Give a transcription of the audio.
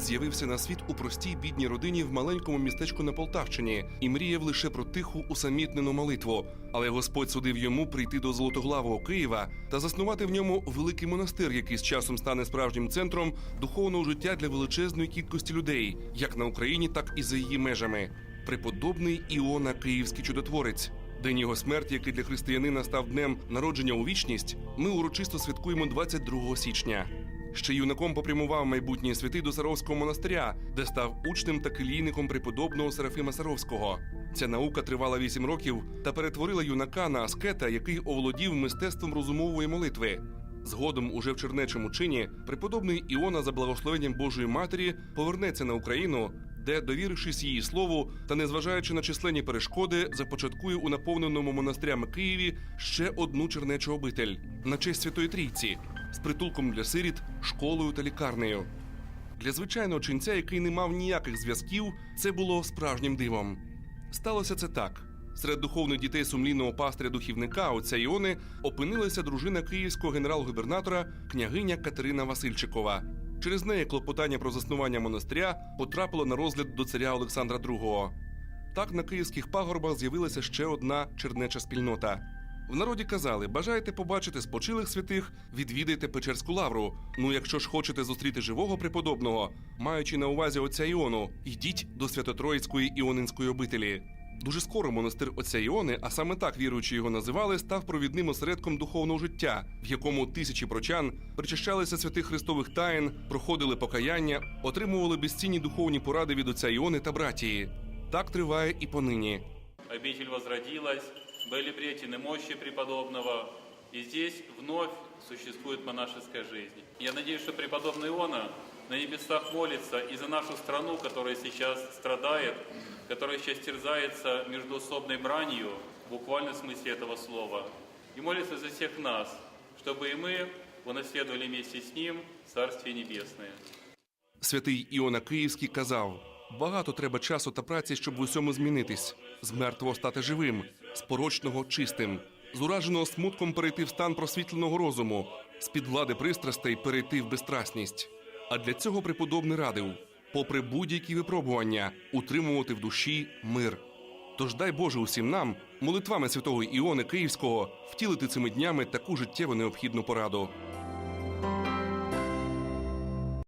З'явився на світ у простій бідній родині в маленькому містечку на Полтавщині і мріяв лише про тиху усамітнену молитву. Але Господь судив йому прийти до золотоглавого Києва та заснувати в ньому великий монастир, який з часом стане справжнім центром духовного життя для величезної кількості людей, як на Україні, так і за її межами. Преподобний Іона Київський чудотворець. День його смерті, який для християнина став днем народження у вічність, ми урочисто святкуємо 22 січня. Ще юнаком попрямував майбутній святий до Саровського монастиря, де став учнем та келійником преподобного Серафима Саровського. Ця наука тривала 8 років та перетворила юнака на аскета, який оволодів мистецтвом розумової молитви. Згодом, уже в чернечому чині, преподобний Іона за благословенням Божої Матері повернеться на Україну, де, довірившись її слову та незважаючи на численні перешкоди, започаткує у наповненому монастирями Києві ще одну чернечу обитель на честь Святої Трійці з притулком для сиріт, школою та лікарнею. Для звичайного ченця, який не мав ніяких зв'язків, це було справжнім дивом. Сталося це так. Серед духовних дітей сумлінного пастиря духівника отця Іони опинилася дружина київського генерал-губернатора княгиня Катерина Васильчикова. Через неї клопотання про заснування монастиря потрапило на розгляд до царя Олександра II. Так на київських пагорбах з'явилася ще одна чернеча спільнота. В народі казали: бажаєте побачити спочилих святих, відвідайте Печерську лавру. Ну, якщо ж хочете зустріти живого преподобного, маючи на увазі отця Іону, йдіть до Свято-Троїцької іонинської обителі. Дуже скоро монастир отця Іони, а саме так віруючи його називали, став провідним осередком духовного життя, в якому тисячі прочан причащалися святих христових таїн, проходили покаяння, отримували безцінні духовні поради від отця Іони та братії. Так триває і понині. Обитель возродилась, были бретины мощи преподобного, и здесь вновь существует монашеская жизнь. Я надеюсь, что преподобный Иона на небесах молится и за нашу страну, которая сейчас страдает, которая сейчас терзается междуусобной бранью, в буквальном смысле этого слова, и молится за всех нас, чтобы и мы унаследовали вместе с Ним Царствие Небесное. Святий Іона Київський казав: багато треба часу та праці, щоб в усьому змінитись, з мертвого стати живим, з порочного чистим, з ураженого смутком перейти в стан просвітленого розуму, з під влади пристрастей перейти в безстрасність. А для цього преподобний радив, попри будь-які випробування, утримувати в душі мир. Тож дай Боже усім нам, молитвами святого Іони Київського, втілити цими днями таку життєво необхідну пораду.